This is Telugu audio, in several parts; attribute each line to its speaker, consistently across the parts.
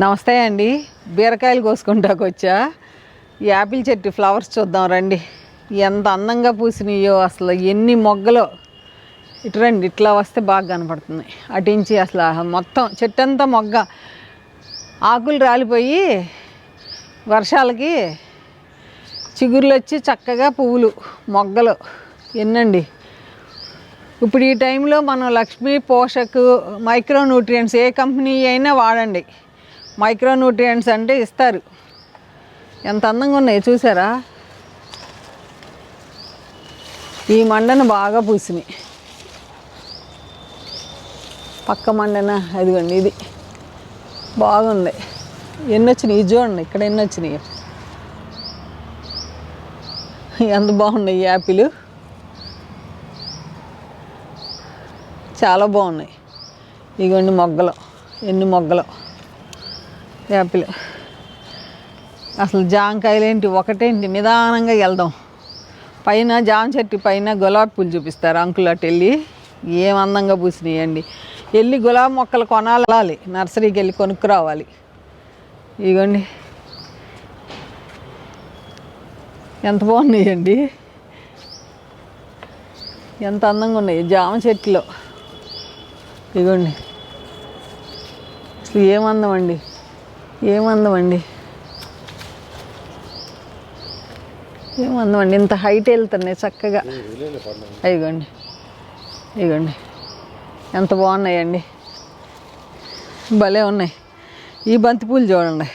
Speaker 1: నమస్తే అండి. బీరకాయలు కోసుకుంటాకు వచ్చా. ఈ యాపిల్ చెట్టు ఫ్లవర్స్ చూద్దాం రండి. ఎంత అందంగా పూసినాయో అసలు ఎన్ని మొగ్గలు. ఇటు రండి ఇట్లా వస్తే బాగా కనపడుతుంది. అటించి అసలు మొత్తం చెట్టు అంతా మొగ్గ. ఆకులు రాలిపోయి వర్షాలకి చిగుర్లు వచ్చి చక్కగా పువ్వులు మొగ్గలు. ఎన్నండి. ఇప్పుడు ఈ టైంలో మనం లక్ష్మీ పోషక్ మైక్రో న్యూట్రియంట్స్ ఏ కంపెనీ అయినా వాడండి. మైక్రో న్యూట్రియంట్స్ అంటే ఇస్తారు. ఎంత అందంగా ఉన్నాయి చూసారా? ఈ మండన బాగా పూసినాయి. పక్క మండన అదిగోండి ఇది. బాగుంది. ఎన్ని వచ్చినాయి ఇది చూడండి ఇక్కడ ఎన్ని వచ్చినాయి ఎంత బాగున్నాయి ఈ యాపిల్? చాలా బాగున్నాయి. ఇగోండి మొగ్గలు. ఎన్ని మొగ్గలు? యాపిల్ అసలు జాంకాయలు ఏంటి? ఒకటేంటి నిదానంగా వెళ్దాం. పైన జామ చెట్టు పైన గులాబీ పూలు చూపిస్తారు అంకుల్ అటు వెళ్ళి. ఏం అందంగా పూసినాయండి. వెళ్ళి గులాబీ మొక్కలు కొనాలి. నర్సరీకి వెళ్ళి కొనుక్కురావాలి. ఇగోండి ఎంత బాగున్నాయండి? ఎంత అందంగా ఉన్నాయి జామ చెట్టులో. ఇగోండి అసలు ఏమందం అండి ఏమందం అండి ఏమందం అండి ఇంత హైట్ వెళ్తున్నాయి చక్కగా. ఇగోండి ఇగోండి ఎంత బాగున్నాయండి. భలే ఉన్నాయి. ఈ బంతిపూలు చూడండి.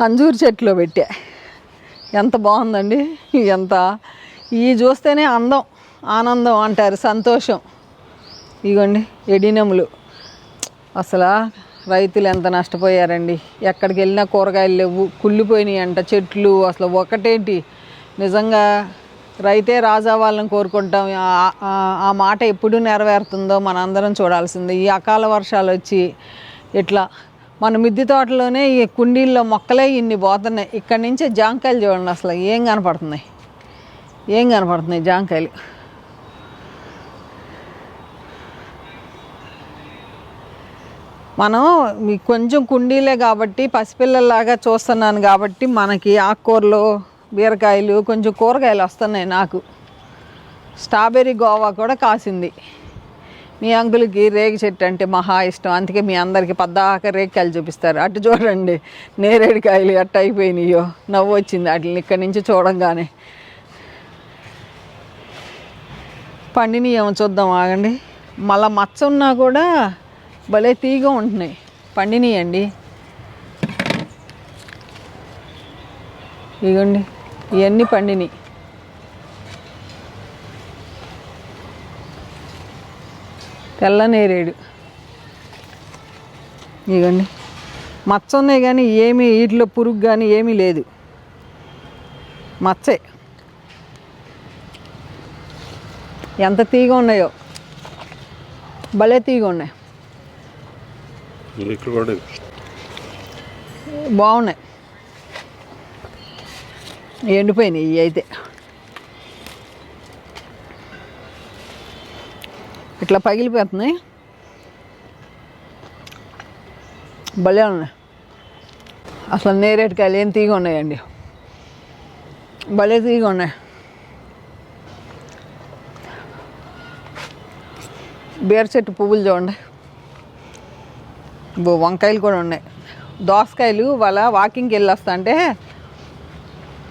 Speaker 1: అంజూరు చెట్లో పెట్టా. ఎంత బాగుందండి. ఎంత. ఇవి చూస్తేనే అందం ఆనందం అంటారు సంతోషం. ఇగోండి ఎడినములు. అసలు రైతులు ఎంత నష్టపోయారండి? ఎక్కడికి వెళ్ళినా కూరగాయలు లేవు కుళ్ళిపోయినాయి అంట చెట్లు. అసలు ఒకటేంటి? నిజంగా రైతే రాజా వాళ్ళని కోరుకుంటాం. ఆ- మాట ఎప్పుడు నెరవేరుతుందో మనందరం చూడాల్సిందే. ఈ అకాల వర్షాలు వచ్చి ఇట్లా మన మిద్దె తోటలోనే ఈ కుండీల్లో మొక్కలే ఇన్ని పోతున్నాయి. ఇక్కడి నుంచే జాంకాయలు చూడండి అసలు ఏం కనపడుతున్నాయి? ఏం కనపడుతున్నాయి జాంకాయలు? మనం కొంచెం కుండీలే కాబట్టి పసిపిల్లల్లాగా చూస్తున్నాను కాబట్టి మనకి ఆకుకూరలు బీరకాయలు కొంచెం కూరగాయలు వస్తున్నాయి నాకు. స్ట్రాబెర్రీ గోవా కూడా కాసింది. మీ అంకులకి రేగి చెట్టు అంటే మహా ఇష్టం. అందుకే మీ అందరికి పద్దాక రేగికాయలు చూపిస్తారు. అటు చూడండి నేరేడుకాయలు అట్ట అయిపోయినాయో. నవ్వు వచ్చింది. వాటిని ఇక్కడి నుంచి చూడంగానే. పండిని ఏమో చూద్దాం ఆగండి. మళ్ళా మచ్చ ఉన్నా కూడా భలే తీగ ఉంటున్నాయి. పండినాయండి. ఇగోండి ఇవన్నీ పండినాయి. తెల్ల నేరేడు. ఇగోండి. మచ్చ ఉన్నాయి కానీ ఏమీ వీటిలో పురుగు కానీ ఏమీ లేదు. మచ్చే. ఎంత తీగ ఉన్నాయో. భలే తీగ ఉన్నాయి. బాగున్నాయి. ఎండిపోయినాయి ఇవి అయితే. ఇట్లా పగిలిపోతున్నాయి. భలే ఉన్నాయి. అసలు నేరేడుకాయలు ఏం తీగ ఉన్నాయండి. భలే తీగ ఉన్నాయి. బీర చెట్టు పువ్వులు చూడండి. వంకాయలు కూడా ఉన్నాయి. దోసకాయలు వాళ్ళ వాకింగ్కి వెళ్ళి వస్తా అంటే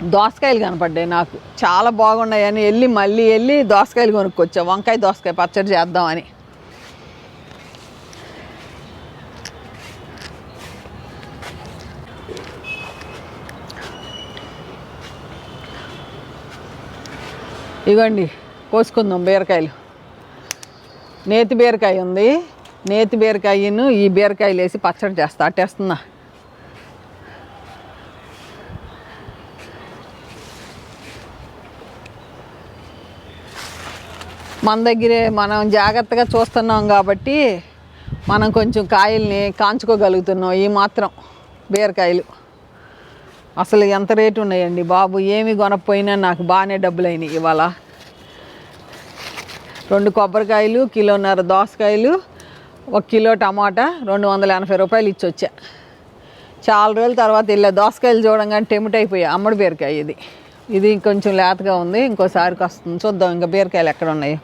Speaker 1: దోసకాయలు కనపడ్డాయి నాకు. చాలా బాగున్నాయని వెళ్ళి మళ్ళీ వెళ్ళి దోసకాయలు కొనుక్కొచ్చా. వంకాయ దోసకాయ పచ్చడి చేద్దామని ఇగోండి కోసుకుందాం బీరకాయలు. నేతి బీరకాయ ఉంది. నేతి బీరకాయను ఈ బీరకాయలు వేసి పచ్చడి చేస్తా అట్టేస్తున్నా. మన దగ్గరే మనం జాగ్రత్తగా చూస్తున్నాం కాబట్టి మనం కొంచెం కాయల్ని కాంచుకోగలుగుతున్నాం ఈ మాత్రం బీరకాయలు. అసలు ఎంత రేటు ఉన్నాయండి బాబు ఏమి కొనకపోయినా నాకు బాగానే డబ్బులు అయినాయి ఇవాళ. రెండు కొబ్బరికాయలు కిలోన్నర దోసకాయలు ఒక కిలో టమాటా రెండు వందల ఎనభై రూపాయలు ఇచ్చి వచ్చా చాలా రోజుల తర్వాత వెళ్ళా దోసకాయలు చూడంగానే టెమిట్ అయిపోయా. అమ్మడి బీరకాయ ఇది. ఇది కొంచెం లేతగా ఉంది ఇంకోసారికి వస్తుంది చూద్దాం ఇంకా బీరకాయలు ఎక్కడ ఉన్నాయి.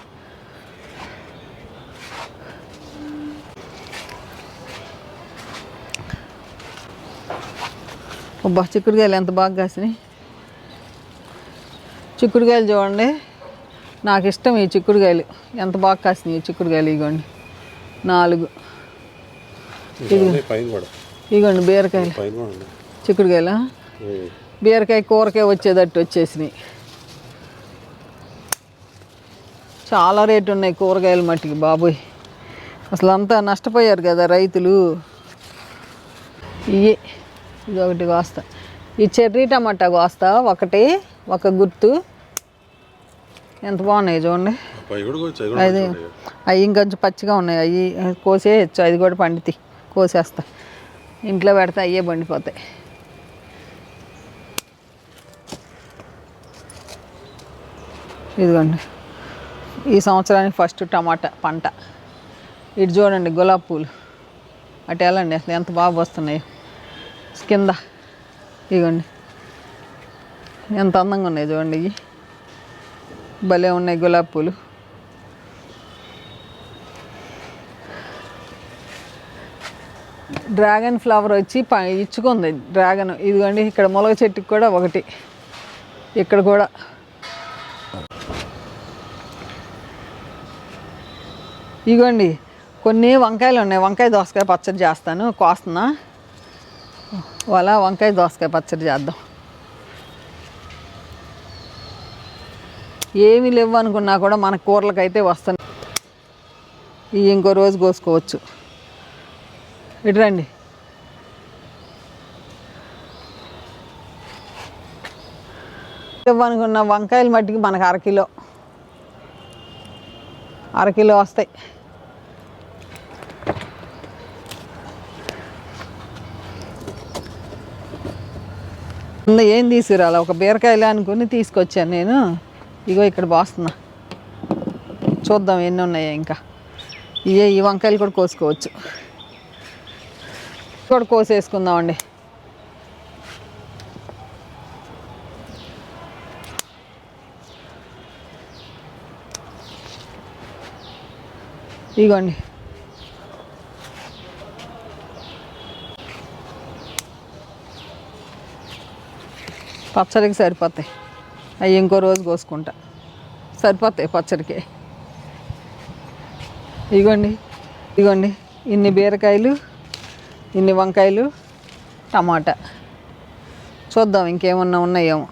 Speaker 1: అబ్బా చిక్కుడుకాయలు ఎంత బాగా కాసినాయి. చిక్కుడుకాయలు చూడండి. నాకు ఇష్టం ఈ చిక్కుడుకాయలు. ఎంత బాగా కాసినాయి ఈ చిక్కుడుకాయలు ఇవ్వండి నాలుగు. ఇగోండి బీరకాయలు. చిక్కుడుకాయలా. బీరకాయ కూరకాయ వచ్చేటట్టు వచ్చేసినాయి. చాలా రేటు ఉన్నాయి కూరగాయలు మట్టికి బాబోయ్. అసలు అంతా నష్టపోయారు కదా రైతులు. ఇవి ఇది ఒకటి కోస్తా ఈ చెర్రీ టమాటా కోస్తా ఒకటి ఒక గుర్తు ఎంత బాగున్నాయి చూడండి. అది. అవి ఇంకొంచెం పచ్చిగా ఉన్నాయి. అవి కోసేయచ్చు. అది కూడా పండితి. కోసేస్తా. ఇంట్లో పెడితే అయ్యే పండిపోతాయి. ఇదిగోండి. ఈ సంవత్సరానికి ఫస్ట్ టమాటా పంట. ఇటు చూడండి గులాబీ పూలు. అటు వెళ్ళండి. అసలు ఎంత బాగా వస్తున్నాయి. కింద. ఇదిగోండి. ఎంత అందంగా ఉన్నాయి చూడండి ఇవి. భలే ఉన్నాయి గులాబీ పూలు. డ్రాగన్ ఫ్లవర్ వచ్చి ప ఇచ్చుకుంది డ్రాగన్. ఇదిగోండి ఇక్కడ మొలగ చెట్టుకి కూడా ఒకటి. ఇక్కడ కూడా. ఇదిగోండి కొన్ని వంకాయలు ఉన్నాయి. వంకాయ దోసకాయ పచ్చడి చేస్తాను. కోస్తున్నా. అలా వంకాయ దోసకాయ పచ్చడి చేద్దాం. ఏమీ లేవు అనుకున్నా కూడా మన కూరలకైతే వస్తున్నాయి. ఇవి ఇంకో రోజు కోసుకోవచ్చు. ఇటు రండి. ఇవ్వనుకున్న వంకాయలు మట్టికి మనకు అరకిలో అరకిలో వస్తాయి. ఏం తీసుకురాలి? ఒక బీరకాయలు అనుకుని తీసుకొచ్చాను నేను. ఇగో ఇక్కడ బాస్తున్నా. చూద్దాం ఎన్ని ఉన్నాయో ఇంకా. ఇవే ఈ వంకాయలు కూడా కోసుకోవచ్చు. కూడా కోసేసుకుందామండి. ఇగోండి. పచ్చడికి సరిపోతాయి. అవి ఇంకో రోజు కోసుకుంటా. సరిపోతాయి పచ్చడికి. ఇగోండి ఇగోండి. ఇన్ని బీరకాయలు ఇన్ని వంకాయలు టమాటా. చూద్దాం ఇంకేమన్నా ఉన్నాయేమో.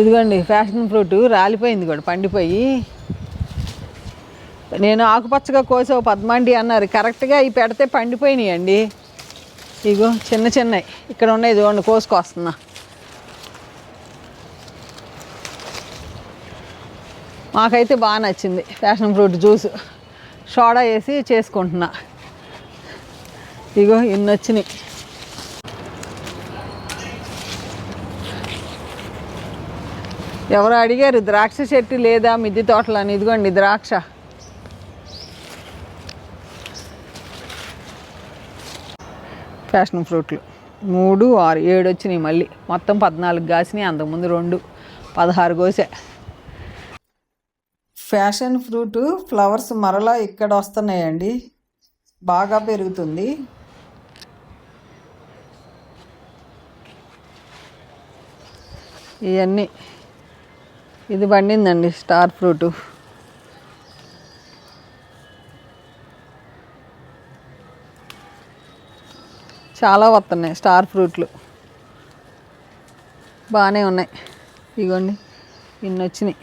Speaker 1: ఇదిగోండి ఫ్యాషన్ ఫ్రూట్ రాలిపోయింది కూడా పండిపోయి. నేను ఆకుపచ్చగా కోసావు పద్మాండి అన్నారు. కరెక్ట్గా ఇవి పెడితే పండిపోయినాయండి. ఇగో చిన్న చిన్నవి ఇక్కడ ఉన్నాయి చూడండి కోసుకొస్తున్నా మాకైతే బాగా నచ్చింది ఫ్యాషన్ ఫ్రూట్ జ్యూస్. సోడా వేసి చేసుకుంటున్నా. ఇగో ఇన్ని వచ్చినాయి ఎవరు అడిగారు ద్రాక్ష చెట్టు లేదా మిద్దె తోటలు? అని. ఇదిగోండి ద్రాక్ష. ఫ్యాషన్ ఫ్రూట్లు. మూడు ఆరు ఏడు వచ్చినాయి మళ్ళీ. మొత్తం పద్నాలుగు కాసినాయి అంతకుముందు రెండు. పదహారు కోసా. ఫ్యాషన్ ఫ్రూట్ ఫ్లవర్స్ మరలా ఇక్కడ వస్తున్నాయండి. బాగా పెరుగుతుంది. ఇవన్నీ ఇది పండిందండి స్టార్ ఫ్రూట్. చాలా వస్తున్నాయి స్టార్ ఫ్రూట్లు. బాగానే ఉన్నాయి. ఇగోండి ఇన్ని వచ్చినాయి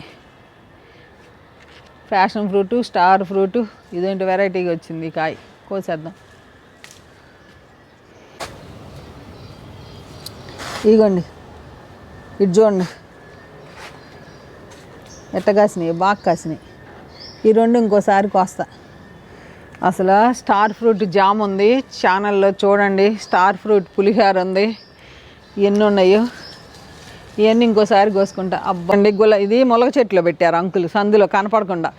Speaker 1: ఫ్యాషన్ ఫ్రూటు స్టార్ ఫ్రూటు ఇదేంటి వెరైటీగా వచ్చింది కాయ. కోసేద్దాం. ఇగోండి ఇది చూడండి. ఎట్ట కాసినాయి బాగా కాసినాయి. ఈ రెండు ఇంకోసారి కోస్తా. అసలు స్టార్ ఫ్రూట్ జామ్ ఉంది ఛానల్లో చూడండి స్టార్ ఫ్రూట్ పులిహోర ఉంది ఎన్ని ఉన్నాయో. ఇవన్నీ ఇంకోసారి కోసుకుంటా. అబ్బండి గుల ఇది మొలక చెట్లో పెట్టారు అంకులు సందులో కనపడకుండా.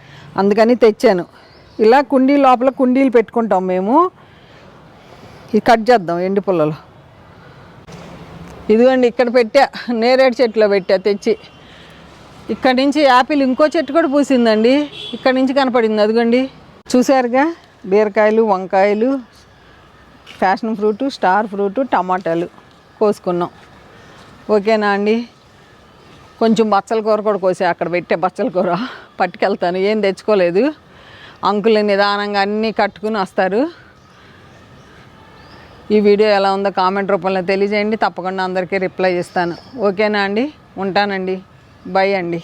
Speaker 1: అందుకని తెచ్చాను. ఇలా కుండీ లోపల కుండీలు పెట్టుకుంటాం మేము. ఇది కట్ చేద్దాం ఎండి పుల్లలో. ఇదిగోండి ఇక్కడ పెట్టా నేరేడు చెట్లో పెట్టా తెచ్చి. ఇక్కడ నుంచి యాపిల్ ఇంకో చెట్టు కూడా పూసిందండి. ఇక్కడ నుంచి కనపడింది అదిగోండి. చూసారుగా బీరకాయలు వంకాయలు ఫ్యాషన్ ఫ్రూట్ స్టార్ ఫ్రూట్ టమాటాలు కోసుకున్నాం. ఓకేనా అండి? కొంచెం బచ్చల కూర కూడా కోసా అక్కడ పెట్టే బచ్చల కూర. పట్టుకెళ్తాను ఏం తెచ్చుకోలేదు. అంకులు నిదానంగా అన్నీ కట్టుకుని వస్తారు. ఈ వీడియో ఎలా ఉందో కామెంట్ రూపంలో తెలియజేయండి తప్పకుండా అందరికీ రిప్లై ఇస్తాను. ఓకేనా అండి? ఉంటానండి. బై అండి.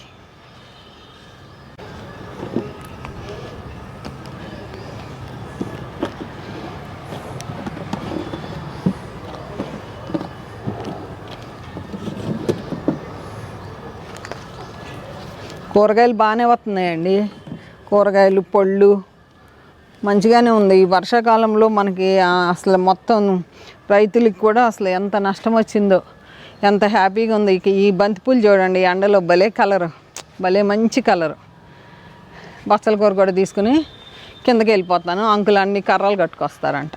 Speaker 1: కూరగాయలు బాగానే వస్తున్నాయండి. కూరగాయలు పళ్ళు మంచిగానే ఉంది. ఈ వర్షాకాలంలో మనకి అసలు మొత్తం రైతులకి కూడా అసలు ఎంత నష్టం వచ్చిందో. ఎంత హ్యాపీగా ఉంది. ఈ బంతిపూలు చూడండి ఎండలో భలే కలర్. భలే మంచి కలర్. బచ్చల కూర కూడా తీసుకుని కిందకి వెళ్ళిపోతాను. అంకులు అన్ని కర్రలు కట్టుకొస్తారంట.